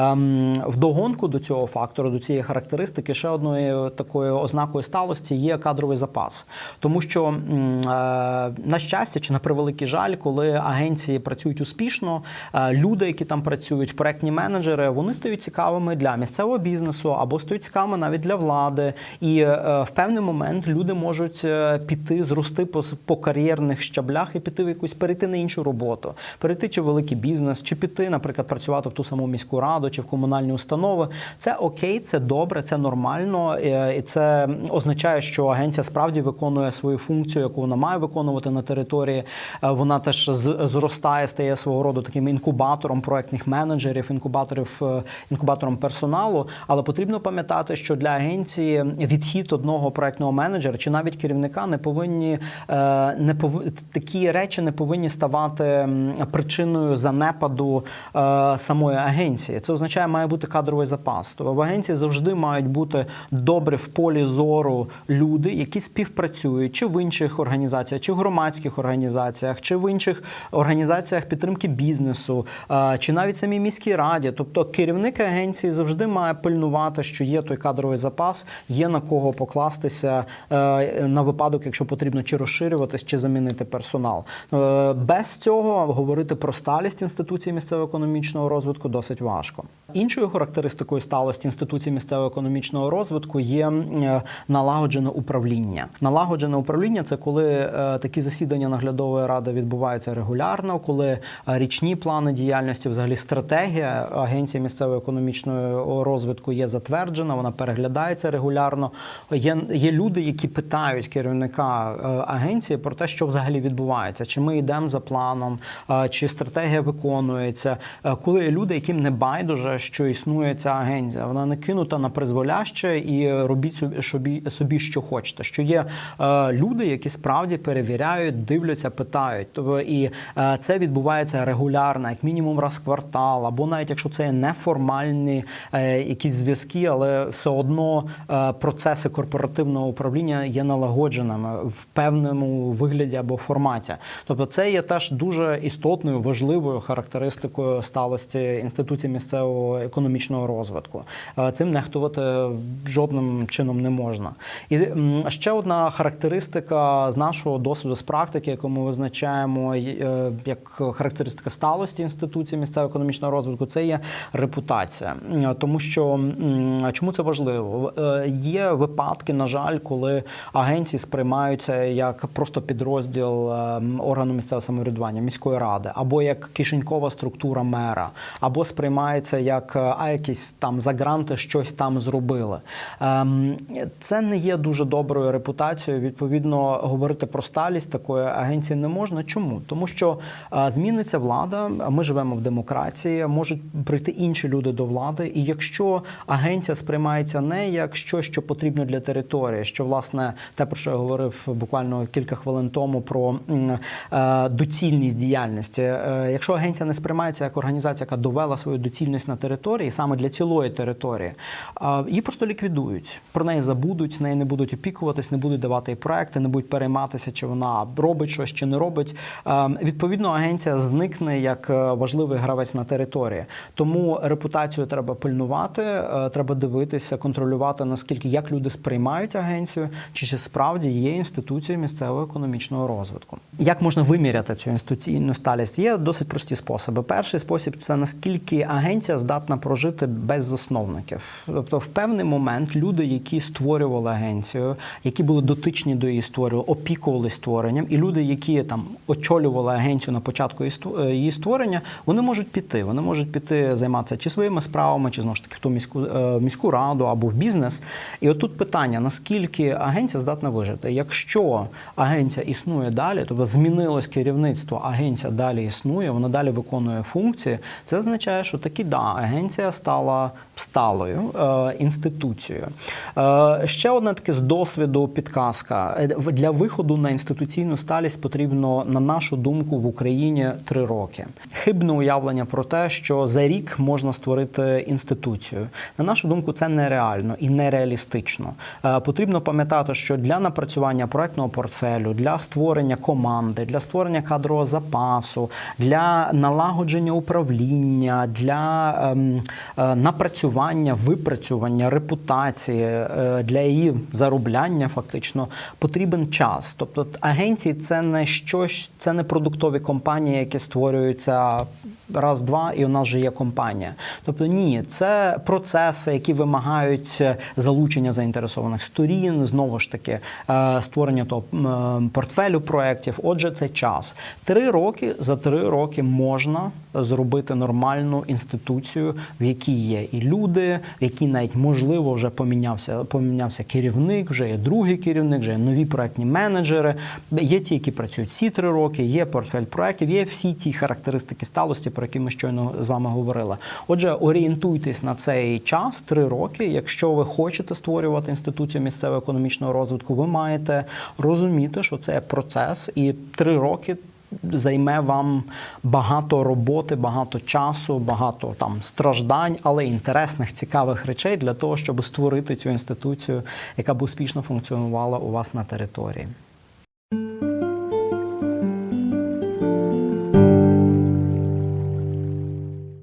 Ем, Вдогонку до цього фактору, до цієї характеристики, ще одною такою ознакою сталості є кадровий запас, тому що е, на щастя чи на превеликий жаль, коли агенції працюють успішно, е, люди, які там працюють, проектні менеджери, вони стають цікавими для місцевого бізнесу або стають цікавими навіть для влади. І е, в певний момент люди можуть піти, зрости по кар'єрних щаблях і піти в якусь перейти на іншу роботу, перейти чи в великий бізнес, чи піти, наприклад, працювати в ту саму міську раду чи в комунальні установи. Це окей, це добре, це нормально, е, і це означає, що агенція справді виконує свою функцію, яку вона має виконувати на території. Е, Вона теж зростає, стає свого роду таким інкубатором проектних менеджерів, інкубаторів, е, інкубатором персоналу. Але потрібно пам'ятати, що для агенції відхід одного проектного менеджера чи навіть керівника не повинні не пов... такі речі не повинні ставати причиною занепаду самої агенції. Це означає, має бути кадровий запас. Тобто в агенції завжди мають бути добре в полі зору люди, які співпрацюють чи в інших організаціях, чи в громадських організаціях, чи в інших організаціях підтримки бізнесу, е, чи навіть самій міській раді. Тобто керівник агенції завжди має пильнувати, що є той кадровий запас, є на кого покластися е, на випадок, якщо потрібно чи розширюватись, чи замінити персонал. Е, Без цього говорити про сталість інституції місцевого економічного розвитку досить важко. Іншою характеристикою сталості інституції місцевого економічного розвитку є е, налагоджене управління. Налагоджене управління це коли е, такі засідання наглядової ради відбуваються регулярно, коли е, річні плани діяльності, взагалі стратегія агенції місцевого економічного розвитку є затверджена, вона переглядається регулярно. Є, є люди, які питають керівника агенції про те, що взагалі відбувається, чи ми йдемо за планом, чи стратегія виконується. Коли є люди, яким не байдуже, що існує ця агенція, вона не кинута на призволяще і робіть собі, собі, собі що хочете. Що є е, люди, які справді перевіряють, дивляться, питають. Тобто, і е, це відбувається регулярно, як мінімум раз в квартал, або навіть якщо це неформальні е, якісь зв'язки, але все одно е, процеси корпоративного управління є налагодженими в певному вигляді або форматі. Тобто, це є теж дуже істотною, важливою характеристикою сталості інституції місцевого економічного розвитку. Е, Цим нехтувати жодним чином не можна. І ще одна характеристика з нашого досвіду з практики, яку ми визначаємо е, як характеристика сталості інституції місцевого економічного розвитку, це є репутація. Тому що чому це важливо? Е, Є випадки, на жаль, коли агенції сприймаються як просто підрозділ е, органу місцевого самоврядування міської ради, або як кишенькова структура мера, або сприймається як е, а якісь там за гранти щось там зробили. Ем, Це не є дуже доброю репутацією. Відповідно, говорити про сталість такої агенції не можна. Чому? Тому що е, зміниться влада. Ми живемо в демократії, можуть прийти інші люди до влади. І якщо агенція сприймається не як щось, що потрібно для території, що власне те, про що я говорив буквально кілька хвилин тому, про е, доцільність діяльності. Якщо агенція не сприймається як організація, яка довела свою доцільність на території, саме для цілої території, її просто ліквідують. Про неї забудуть, з нею не будуть опікуватись, не будуть давати проекти, не будуть перейматися, чи вона робить щось, чи не робить. Відповідно, агенція зникне як е, важливий гравець на території. Тому репутацію треба пильнувати, е, треба дивитися, контролювати наскільки як люди сприймають агенцію, чи чи справді є інституцією місцевого економічного розвитку. Як можна виміряти цю інституційну сталість? Є досить прості способи. Перший спосіб це наскільки агенція здатна прожити без засновників. Тобто, в певний момент люди, які створювали агенцію, які були дотичні до її створювання, опікували створенням, і люди, які там очолювали агенцію на початку е, її створення, вони можуть піти. Вони можуть піти займатися чи своїми справами, чи знову ж таки в ту міську е, міську раду або в бізнес. І отут питання: наскільки агенція здатна вижити? Якщо агенція існує далі, тобто змінилось керівництво, агенція далі існує, вона далі виконує функції. Це означає, що таки да, агенція стала сталою е, інституцією. Е, ще одне таке з досвіду підказка Е, для виходу на інституційну сталість потрібно, на нашу думку, в Україні три роки. Хибне уявлення про те, що за рік можна створити інституцію. На нашу думку, це нереально і нереалістично. Потрібно пам'ятати, що для напрацювання проектного портфелю, для створення команди, для створення кадрового запасу, для налагодження управління, для ем, е, напрацювання, випрацювання репутації е, для її заробляння, фактично потрібен час. Тобто агенції це не щось, це не продуктові компанії, які створюються раз-два, і у нас вже є компанія. Тобто, ні, це процеси, які вимагають залучення заінтересованих сторін, знову ж таки, е, створення того м, портфелю проєктів. Отже, це час. Три роки за три роки можна зробити нормальну інституцію, в якій є і люди, в якій навіть можливо вже помінявся, помінявся керівник, вже є другий керівник, вже є нові проектні менеджери. Є ті, які працюють всі три роки, є портфель проєктів, є всі ті характеристики сталості, про які ми щойно з вами говорили. Отже, орієнтуйтесь на цей час, три роки. Якщо ви хочете створювати інституцію місцевого економічного розвитку, ви маєте розуміти, що це процес, і три роки. Займе вам багато роботи, багато часу, багато там страждань, але інтересних, цікавих речей для того, щоб створити цю інституцію, яка б успішно функціонувала у вас на території.